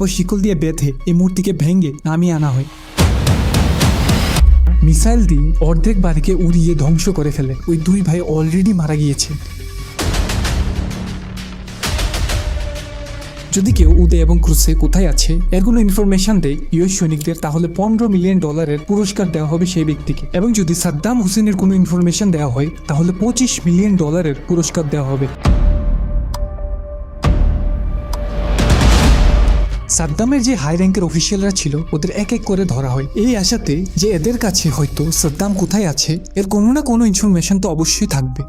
তারপর শিকল দিয়ে বেঁধে এই মূর্তিকে ভেঙে নামিয়ে আনা হয়। মিসাইল দিয়ে অর্ধেক বাড়িকে উড়িয়ে ধ্বংস করে ফেলে। ওই দুই ভাই অলরেডি মারা গিয়েছে। যদি কেউ উদে এবং ক্রুসে কোথায় আছে, এর কোনো ইনফরমেশন দেয় ইউএস সৈনিকদের তাহলে পনেরো মিলিয়ন ডলারের পুরস্কার দেওয়া হবে সেই ব্যক্তিকে। এবং যদি সাদ্দাম হোসেনের কোনো ইনফরমেশন দেওয়া হয়, তাহলে পঁচিশ মিলিয়ন ডলারের পুরস্কার দেওয়া হবে। সাদ্দামের যে হাই র্যাঙ্কের অফিসিয়ালরা ছিল, ওদের এক এক করে ধরা হয়। এই আশাতে যে এদের কাছে হয়তো সাদ্দাম কোথায় আছে, এর কোনো না কোনো ইনফরমেশন তো অবশ্যই থাকবে।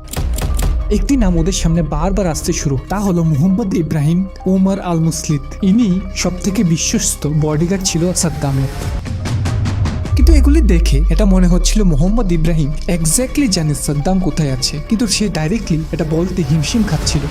একটি নাম ওদের সামনে বারবার আসতে শুরু। তা হলো মুহম্মদ ইব্রাহিম ওমর আল মুসলিদ ইনি সব থেকে বিশ্বস্ত বডিগার্ড ছিল সাদ্দামের। কিন্তু এগুলি দেখে এটা মনে হচ্ছিল মোহাম্মদ ইব্রাহিম এক্স্যাক্টলি জানে সাদ্দাম কোথায় আছে। কিন্তু সে ডাইরেক্টলি এটা বলতে হিমশিম খাচ্ছিল।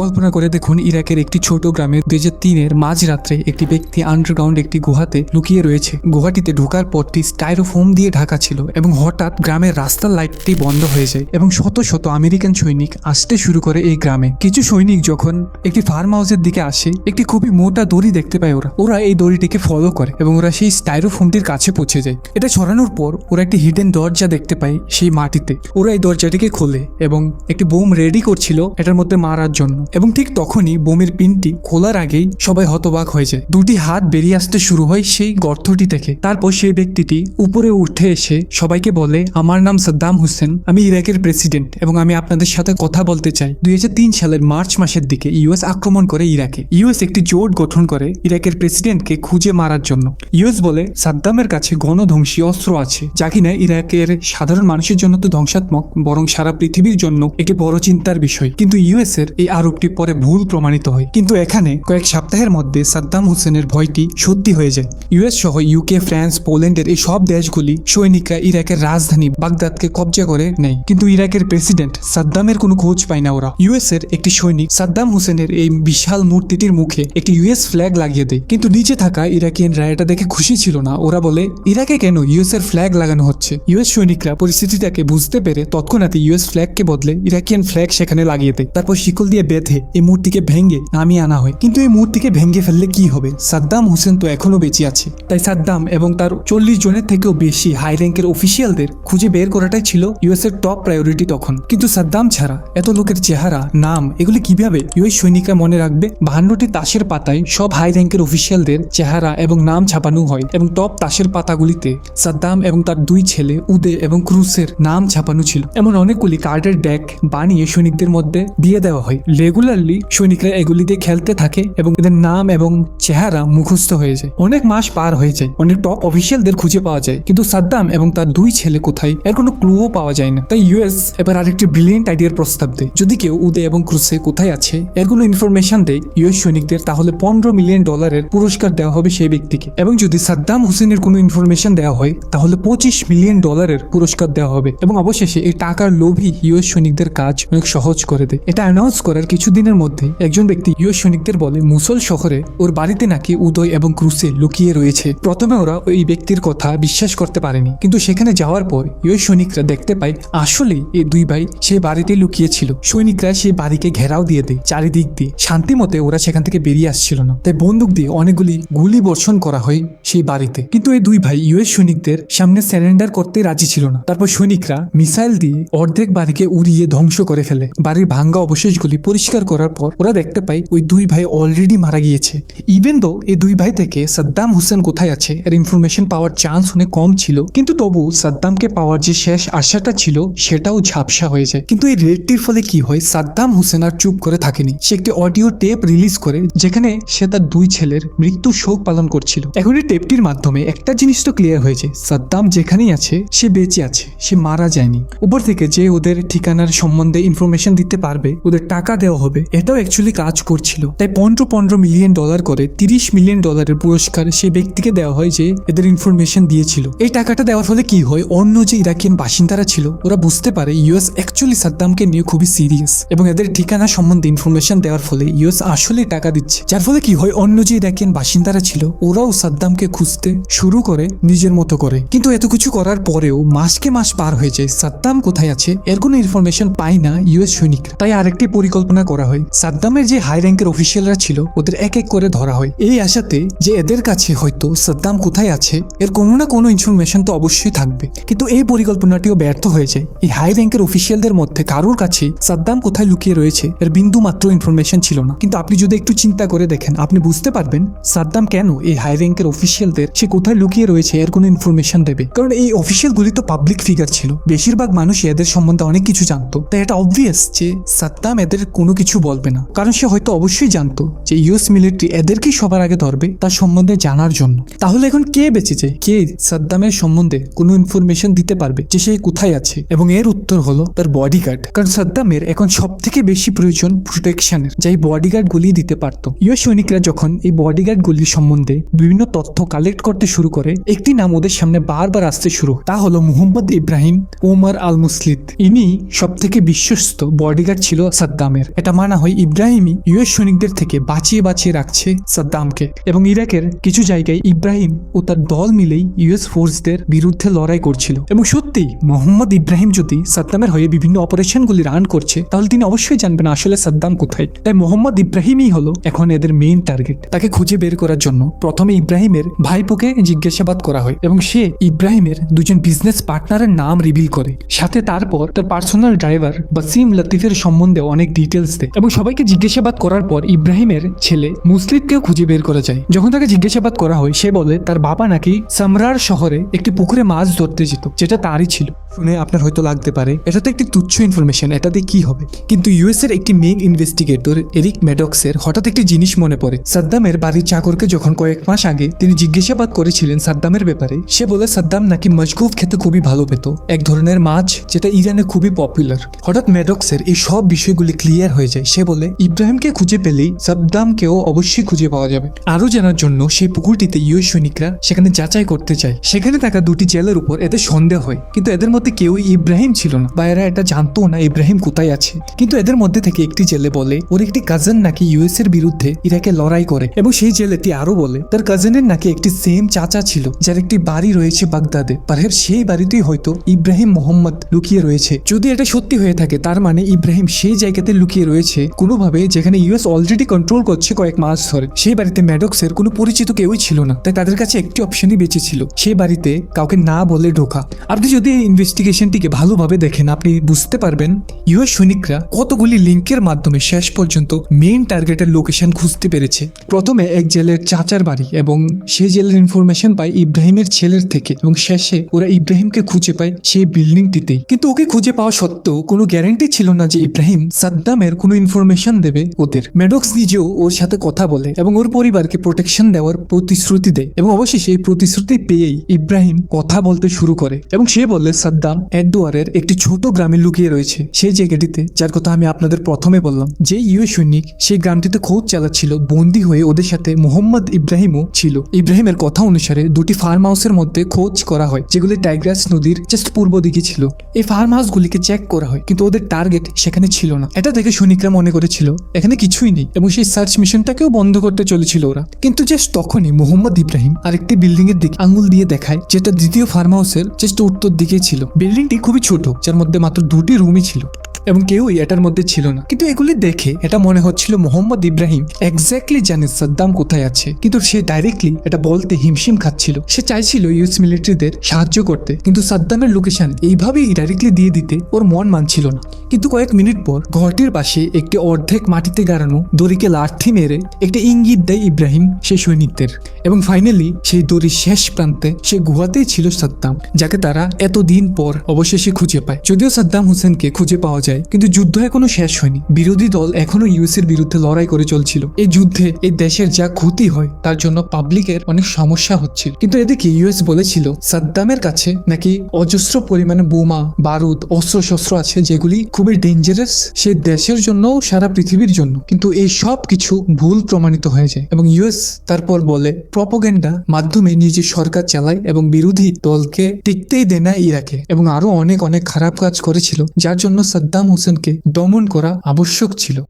কল্পনা করে দেখুন, ইরাকের একটি ছোট গ্রামে দুই হাজার তিনের মাঝরাত্রে একটি ব্যক্তি আন্ডারগ্রাউন্ড একটি গুহাতে লুকিয়ে রয়েছে। গুহাটিতে ঢোকার পরটি স্টাইরোফোম দিয়ে ঢাকা ছিল এবং হঠাৎ গ্রামের রাস্তার লাইটটি বন্ধ হয়ে যায় এবং শত শত আমেরিকান সৈনিক আসতে শুরু করে এই গ্রামে। কিছু সৈনিক যখন একটি ফার্ম হাউসের দিকে আসে, একটি খুবই মোটা দড়ি দেখতে পায় ওরা। ওরা এই দড়িটিকে ফলো করে এবং ওরা সেই স্টাইরোফোমটির কাছে পৌঁছে যায়। এটা ছড়ানোর পর ওরা একটি হিডেন দরজা দেখতে পায় সেই মাটিতে। ওরা এই দরজাটিকে খোলে এবং একটি বোম রেডি করছিল এটার মধ্যে মারার জন্য। এবং ঠিক তখনই বোমের পিনটি খোলার আগেই সবাই হতবাক হয়ে যায়। দুটি হাত বেরিয়ে আসতে শুরু হয় সেই গর্তটি থেকে। তারপর সেই ব্যক্তিটি উপরে উঠে এসে সবাইকে বলে, আমার নাম সাদ্দাম হোসেন, আমি ইরাকের প্রেসিডেন্ট এবং আমি আপনাদের সাথে কথা বলতে চাই। দুই সালের মার্চ মাসের দিকে ইউএস আক্রমণ করে ইরাকে। ইউএস একটি জোট গঠন করে ইরাকের প্রেসিডেন্টকে খুঁজে মারার জন্য। ইউএস বলে, সাদ্দামের কাছে গণধ্বংসী অস্ত্র আছে, যা কিনা ইরাকের সাধারণ মানুষের জন্য তো ধ্বংসাত্মক, বরং সারা পৃথিবীর জন্য একটি বড় চিন্তার বিষয়। কিন্তু ইউএস এর এই আরোপটি পরে ভুল প্রমাণিত হয়। কিন্তু এখানে কয়েক সপ্তাহের মধ্যে সাদ্দাম হোসেনের ভয়টি সত্যি হয়ে যায়। ইউএস সহ ইউকে ফ্রান্স পোল্যান্ডের এই সব দেশগুলি সৈনিকরা ইরাকের রাজধানী বাগদাদকে কবজা করে নেয়। কিন্তু ইরাকের প্রেসিডেন্ট সাদ্দামের কোনো খোঁজ পায় না ওরা। ইউএস এর একটি সৈনিক সাদ্দাম হোসেনের এই বিশাল মূর্তিটির মুখে একটি ইউএস ফ্ল্যাগ লাগিয়ে দেয়। কিন্তু নিচে থাকা ইরাকিয়ানরা এটা দেখে খুশি ছিল না। ওরা বলে, ইরাকে কেন ইউএস এর ফ্ল্যাগ লাগানো হচ্ছে? ইউএস সৈনিকরা পরিস্থিতিটাকে বুঝতে পেরে তৎক্ষণাৎ ইউএস ফ্ল্যাগকে বদলে ইরাকিয়ান ফ্ল্যাগ সেখানে লাগিয়ে দেয়। তারপর শিকল দিয়ে বেঁধে এই মূর্তিকে ভেঙে নামিয়ে আনা হয়। কিন্তু এই মূর্তিকে ভেঙে ফেললে কি হবে? সাদ্দাম হোসেন তো এখনও বেঁচে আছে। তাই সাদ্দাম এবং তার চল্লিশ জনের থেকেও বেশি হাই র্যাঙ্কের অফিসিয়ালদের খুঁজে বের করাটাই ছিল ইউএস এর টপ প্রায়োরিটি তখন। কিন্তু সাদ্দাম ছাড়া এত লোকের চেহারা, নাম, এগুলি কীভাবে ইউএস সৈনিকরা মনে রাখবে? বাহান্নটি তাসের পাতায় সব হাই র্যাঙ্কের অফিসিয়ালদের চেহারা এবং নাম ছাপানো হয় এবং টপ তাসের পাতাগুলিতে সাদ্দাম এবং তার দুই ছেলে উদে এবং ক্রুসের নাম ছাপানো ছিল। এমন অনেকগুলি কার্ডের ডেক বানিয়ে সৈনিকদের মধ্যে দিয়ে দেওয়া হয়। রেগুলারলি সৈনিকরা এগুলি দিয়ে খেলতে থাকে এবং এদের নাম এবং চেহারা মুখস্থ হয়ে যায়। অনেক মাস পার হয়ে যায়। অনেক টপ অফিসিয়ালদের খুঁজে পাওয়া যায়। কিন্তু সাদ্দাম এবং তার দুই ছেলে কোথায়? এর কোনো ক্লুও পাওয়া যায় না। তাই ইউএস এবার আরেকটি ব্রিলিয়েন্ট আইডিয়ার প্রস্তাব দেয়। যদি কেউ উদে এবং ক্রুসে কোথায় আছে, এর কোনো ইনফরমেশন দেয় ইউএস সৈনিকদের, তাহলে পনেরো মিলিয়ন ডলারের পুরস্কার দেওয়া হবে সেই ব্যক্তিকে। এবং যদি সাদ্দাম হোসেনের কোনো ইনফরমেশন দেওয়া হয়, তাহলে পঁচিশ মিলিয়ন ডলারের পুরস্কার দেওয়া হবে। এবং অবশেষে এই টাকার লোভই ইউএস সৈনিকদের কাজ অনেক সহজ করে দেয়। এটা অ্যানাউন্স করার কিছুদিনের মধ্যে একজন ব্যক্তি ইউএস সৈনিকদের বলে মুসল শহরে ওর বাড়িতে নাকি উদয় এবং ক্রুসে লুকিয়ে রয়েছে। প্রথমে ওরা ওই ব্যক্তির কথা বিশ্বাস করতে পারেনি, কিন্তু সেখানে যাওয়ার পর ইউএস সৈনিকরা দেখতে পায় আসলেই এই দুই ভাই সেই বাড়িতে লুকিয়েছিল। সৈনিকরা সেই বাড়িকে ঘেরাও দিয়ে দেয় চারিদিক দিয়ে। শান্তি মতে ওরা সেখান থেকে বেরিয়ে আসছিল না। তাই বন্দুক দিয়ে অনেকগুলি গুলি বর্ষণ করা হয় সেই বাড়িতে। কিন্তু এই দুই ভাই ইউএস সৈনিকদের সামনে স্যারেন্ডার করতে রাজি ছিল না। তারপর সৈনিকরা মিসাইল দিয়ে অর্ধেক বাড়িকে উড়িয়ে ধ্বংস করে ফেলে। বাড়ির ভাঙ্গা অবশেষগুলি পরিষ্কার করার পর ওরা দেখতে পায় ওই দুই ভাই অলরেডি মারা গিয়েছে। ইভেন দো এই দুই ভাই থেকে সাদ্দাম হোসেন কোথায় আছে, এর ইনফরমেশন পাওয়ার চান্স অনেক কম ছিল, কিন্তু তবু সাদ্দামকে পাওয়ার যে শেষ আশাটা ছিল, সেটাও ঝাপসা হয়ে যায়। কিন্তু এই রেডটির ফলে কি হয়, সাদ্দাম হোসেন আর চুপ করে থাকেনি। সে একটি অডিও টেপ রিলিজ করে, যেখানে সে তার দুই ছেলের মৃত্যু শোক পালন করছিল। এখন এই টেপটির মাধ্যমে একটা জিনিস তো ক্লিয়ার হয়েছে সাদ্দাম যেখানেই আছে, সে বেঁচে আছে, সে মারা যায়নি। উপর থেকে যে ওদের ঠিকানার সম্বন্ধে ইনফরমেশন দিতে পারবে, ওদের টাকা দেওয়া হবে। এটাও অ্যাকচুয়ালি কাজ করছিল। তাই পনেরো পনেরো মিলিয়ন ডলার করে তিরিশ মিলিয়ন ডলারের পুরস্কার সেই ব্যক্তিকে দেওয়া হয় যে এদের ইনফরমেশন দিয়েছিল। এই টাকাটা দেওয়ার ফলে কি হয়? অন্য যে ইরাকিয়ান বাসিন্দারা ছিল, ওরা বুঝতে পারে ইউএস অ্যাকচুয়ালি সাদ্দামকে নিয়ে খুবই সিরিয়াস এবং এদের ঠিকানা সম্বন্ধে ইনফরমেশন দেওয়ার ফলে ইউএস আসলে টাকা দিচ্ছে। যার ফলে কি হয়? অন্য যে ইরাকিয়ান বাসিন্দারা ছিল, ওরাও সাদ্দামকে খুঁজতে শুরু করে নিজের মতো করে। কিন্তু এত কিছু করার পরেও মাসকে মাস পার হয়ে যায়। সাদ্দাম কোথায় আছে? এর কোনো ইনফরমেশন পায় না ইউএস সৈনিকরা। তাই আরেকটি পরিকল্পনা করা হয়। সাদ্দামের যে হাই র্যাঙ্কের অফিসিয়ালরা ছিল, ওদের এক এক করে ধরা হয়। এই আশাতে যে এদের কাছে হয়তো সাদ্দাম কোথায় আছে, এর কোনো না কোনো ইনফরমেশন তো অবশ্যই থাকবে। কিন্তু এই পরিকল্পনাটিও ব্যর্থ হয়ে যায়। এই হাই র্যাঙ্কের অফিসিয়ালদের মধ্যে কারোর কাছে সাদ্দাম কোথায় লুকিয়ে রয়েছে, এর বিন্দু মাত্র ইনফরমেশন ছিল না। কিন্তু আপনি যদি একটু চিন্তা করে দেখেন, আপনি বুঝতে পারবেন সাদ্দাম কেন এই হাই র্যাঙ্কের অফিসিয়ালদের সে কোথায় লুকিয়ে রয়েছে, এর কোনো ইনফরমেশন দেবে। কারণ এই অফিসিয়ালগুলি তো পাবলিক ফিগার ছিল। বেশিরভাগ মানুষ এদের সম্বন্ধে অনেক কিছু জানতো। তাই এটা অবভিয়াস যে সাদ্দাম এদের কোনো কিছু বলবে না। কারণ সে হয়তো অবশ্যই জানতো যে ইউএস মিলিটারি এদেরকেই সবার আগে ধরবে তার সম্বন্ধে জানার জন্য। তাহলে এখন কে বেঁচেছে? কে সাদ্দামের সম্বন্ধে কোনো ইনফরমেশন দিতে পারবে যে সে কোথায় আছে? এবং এর উত্তর হলো তার বডিগার্ড কারণ সাদ্দামের এখন সব থেকে বেশি প্রয়োজন প্রোটেকশনের যাই বডিগার্ড গুলি দিতে পারতো। ইউএস সৈনিকরা যখন এই বডিগার্ড গুলির সম্বন্ধে বিভিন্ন তথ্য কালেক্ট করতে শুরু করে, একটি নাম ওদের সামনে বারবার আসতে শুরু তা হলো মুহাম্মদ ইব্রাহিম ওমর আল মুসলিদ ইনি সব থেকে বিশ্বস্ত বডিগার্ড ছিল সাদ্দামের। এটা মানা হয় ইব্রাহিমই ইউএস সৈনিকদের থেকে বাঁচিয়ে বাঁচিয়ে রাখছে সাদ্দামকে। এবং ইরাকের কিছু জায়গায় ইব্রাহিম ও তার দল মিলেই ইউএস ফোর্সদের বিরুদ্ধে লড়াই করছিল। এবং সত্যি মোহাম্মদ ইব্রাহিম যদি সাদ্দামের হয়ে বিভিন্ন অপারেশনগুলি রান করছে, তাহলে তিনি অবশ্যই জানবেন আসলে সাদ্দাম কোথায়। তাই মোহাম্মদ ইব্রাহিমই হলো এখন এদের মেইন টার্গেট তাকে খুঁজে বের করার জন্য প্রথমে ইব্রাহিমের ভাইপোকে জিজ্ঞাসাবাদ করা হয় এবং সে ইব্রাহিমের দুজন বিজনেস পার্টনারের নাম রিভিল করে। সাথে তারপর তার পার্সোনাল ড্রাইভার বাসিম লতিফের সম্বন্ধে অনেক ডিটেলস দেয় এবং সবাইকে জিজ্ঞাসাবাদ করার পর ইব্রাহিমের ছেলে মুসলিদকেও খুঁজে বের করা যায়। যখন তাকে জিজ্ঞাসাবাদ করা হয়, সে বলে, তার বাবা নাকি সামরার শহরে একটি পুকুরে মাছ ধরতে যেত, যেটা তারই ছিল। শুনে আপনার হয়তো লাগতে পারে। এটা তো একটি তুচ্ছ ইনফরমেশন এটা দিয়ে কি হবে? কিন্তু ইউএস এর একটি মেইন ইনভেস্টিগেটর এরিক ম্যাডক্সের হঠাৎ একটি জিনিস মনে পড়ে। সাদ্দামের বাড়ির চাকরকে যখন কয়েক মাস আগে তিনি জিজ্ঞাসাবাদ করেছিলেন সাদ্দামের ব্যাপারে, সে বলে, সাদ্দাম নাকি মজগুফ খেতে খুবই ভালো পেত। এক ধরনের মাছ যেটা ইরানে খুবই পপুলার হঠাৎ ম্যাডক্সের এই সব বিষয়গুলি ক্লিয়ার হয়ে যায়। সে বলে, ইব্রাহিমকে খুঁজে পেলেই সাদ্দামকেও অবশ্যই খুঁজে পাওয়া যাবে। আরও জানার জন্য সেই পুকুরটিতে ইউএস সৈনিকরা সেখানে যাচাই করতে চায় সেখানে থাকা দুটি জেলের উপর এদের সন্দেহ হয়। কিন্তু এদের মধ্যে কেউ ইব্রাহিম ছিল না। বা এরা এটা জানতো না ইব্রাহিম কোথায় আছে। কিন্তু এদের মধ্যে থেকে একটি জেলে বলে, ওর একটি কাজিন নাকি ইউএস এর বিরুদ্ধে ইরাকে লড়াই করে। এবং সেই জেলেটি আরও বলে, তার কাজিনের নাকি একটি সেম চাচা ছিল, যার একটি বাড়ি রয়েছে বাগদাদে। পারহের সেই বাড়িতেই হয়তো ইব্রাহিম মোহাম্মদ লুকিয়ে রয়েছে। যদি এটা সত্যি হয়ে থাকে, তার মানে ইব্রাহিম সেই জায়গাতে লুকিয়ে রয়েছে কোনোভাবে, যেখানে ইউএস অলরেডি কন্ট্রোল করছে কয়েক মাস ধরে। সেই বাড়িতে ম্যাডক্সের কোনো পরিচিত কেউই ছিল না। তাই তাদের কাছে একটি অপশনই বেঁচে ছিল। সেই বাড়িতে কাউকে না বলে ঢোকা। আপনি যদি এই ইনভেস্টিগেশনটিকে ভালোভাবে দেখেন, আপনি বুঝতে পারবেন ইউএস সৈনিকরা কতগুলি লিঙ্কের মাধ্যমে শেষ পর্যন্ত মেইন টার্গেটের লোকেশন খুঁজতে পেরেছে। প্রথমে এক জেলের চাচার বাড়ি এবং সেই জেলের ইনফরমেশন পায় ইব্রাহিমের ছেলের থেকে এবং শেষে ওরা ইব্রাহিমকে খুঁজে পায় সেই বিল্ডিংটিতেই কিন্তু ওকে খুঁজে পাওয়া সত্ত্বেও কোনো গ্যারান্টি ছিল না যে ইব্রাহিম সাদ্দামের কোনো ইনফরমেশন দেবে ওদের। ম্যাডক্স নিজেও ওর সাথে কথা বলে এবং ওর পরিবারকে প্রোটেকশন দেওয়ার প্রতিশ্রুতি দেয় এবং অবশ্যই সেই প্রতিশ্রুতি পেয়েই ইব্রাহিম কথা বলতে শুরু করে এবং সে বলে, সাদ্দাম এডওয়ারের একটি ছোট গ্রামে লুকিয়ে রয়েছে। সেই জায়গাটিতে, যার কথা আমি আপনাদের প্রথমে বললাম, যে ইউএস সৈনিক সেই গ্রামটিতে খোঁজ চালাচ্ছিল, বন্দী হয়ে ওদের সাথে মোহাম্মদ ইব্রাহিমও ছিল। ইব্রাহিমের কথা অনুসারে দুটি ফার্ম হাউসের মধ্যে খোঁজ করা হয়, যেগুলি টাইগ্রাস নদীর জাস্ট পূর্ব দিকে ছিল। এই ফার্ম হাউসগুলিকে চেক করা হয়, কিন্তু ওদের টার্গেট সেখানে ছিল না। এটা দেখে সৈনিকরা মনে করেছিল, এখানে কিছুই নেই, এবং সেই সার্চ মিশনটাকেও বন্ধ করতে চলেছিল ওরা। কিন্তু জাস্ট তখনই মোহাম্মদ ইব্রাহিম আরেকটি বিল্ডিং এর দিকে আঙুল দিয়ে দেখায়, যেটা দ্বিতীয় ফার্ম হাউসের জাস্ট উত্তর দিকে ছিল। বিল্ডিংটি খুবই ছোট, যার মধ্যে মাত্র দুটি রুমই ছিল এবং কেউই এটার মধ্যে ছিল না। কিন্তু এগুলি দেখে এটা মনে হচ্ছিল মোহাম্মদ ইব্রাহিম এক্স্যাক্টলি জানে সাদ্দাম কোথায় আছে, কিন্তু সে ডাইরেক্টলি এটা বলতে হিমশিম খাচ্ছিল। সে চাইছিল ইউএস মিলিটারিদের সাহায্য করতে, কিন্তু সাদ্দামের লোকেশন এইভাবেই ডাইরেক্টলি দিয়ে দিতে ওর মন মানছিল না। কিন্তু কয়েক মিনিট পর ঘরটির পাশে একটি অর্ধেক মাটিতে গাড়ানো দড়িকে লাঠি মেরে একটি ইঙ্গিত দেয় ইব্রাহিম সেই সৈনিকদের। এবং ফাইনালি সেই দড়ির শেষ প্রান্তে সে গুহাতেই ছিল সাদ্দাম, যাকে তারা এতদিন পর অবশেষে খুঁজে পায়। যদিও সাদ্দাম হোসেনকে খুঁজে পাওয়া যায়, কিন্তু যুদ্ধ এখনও শেষ হয়নি। বিরোধী দল এখনও ইউএস এর বিরুদ্ধে লড়াই করে চলছিল। এই যুদ্ধে এই দেশের যা ক্ষতি হয়, তার জন্য পাবলিকের অনেক সমস্যা হচ্ছিল। কিন্তু এদিকে ইউএস বলেছিল, সাদ্দামের কাছে নাকি অজস্র পরিমাণে বোমা, বারুদ অস্ত্র শস্ত্র আছে, যেগুলি খুব খুবই ডেঞ্জারাস সে দেশের জন্য সারা পৃথিবীর জন্য। কিন্তু এই সব কিছু ভুল প্রমাণিত হয়ে যায়। এবং ইউএস তারপর বলে প্রপোগেন্ডা মাধ্যমে নিজের সরকার চালায় এবং বিরোধী দলকে টিকতেই দেয় না ইরাকে। এবং আরও অনেক অনেক খারাপ কাজ করেছিল, যার জন্য সাদ্দাম হোসেনকে দমন করা আবশ্যক ছিল।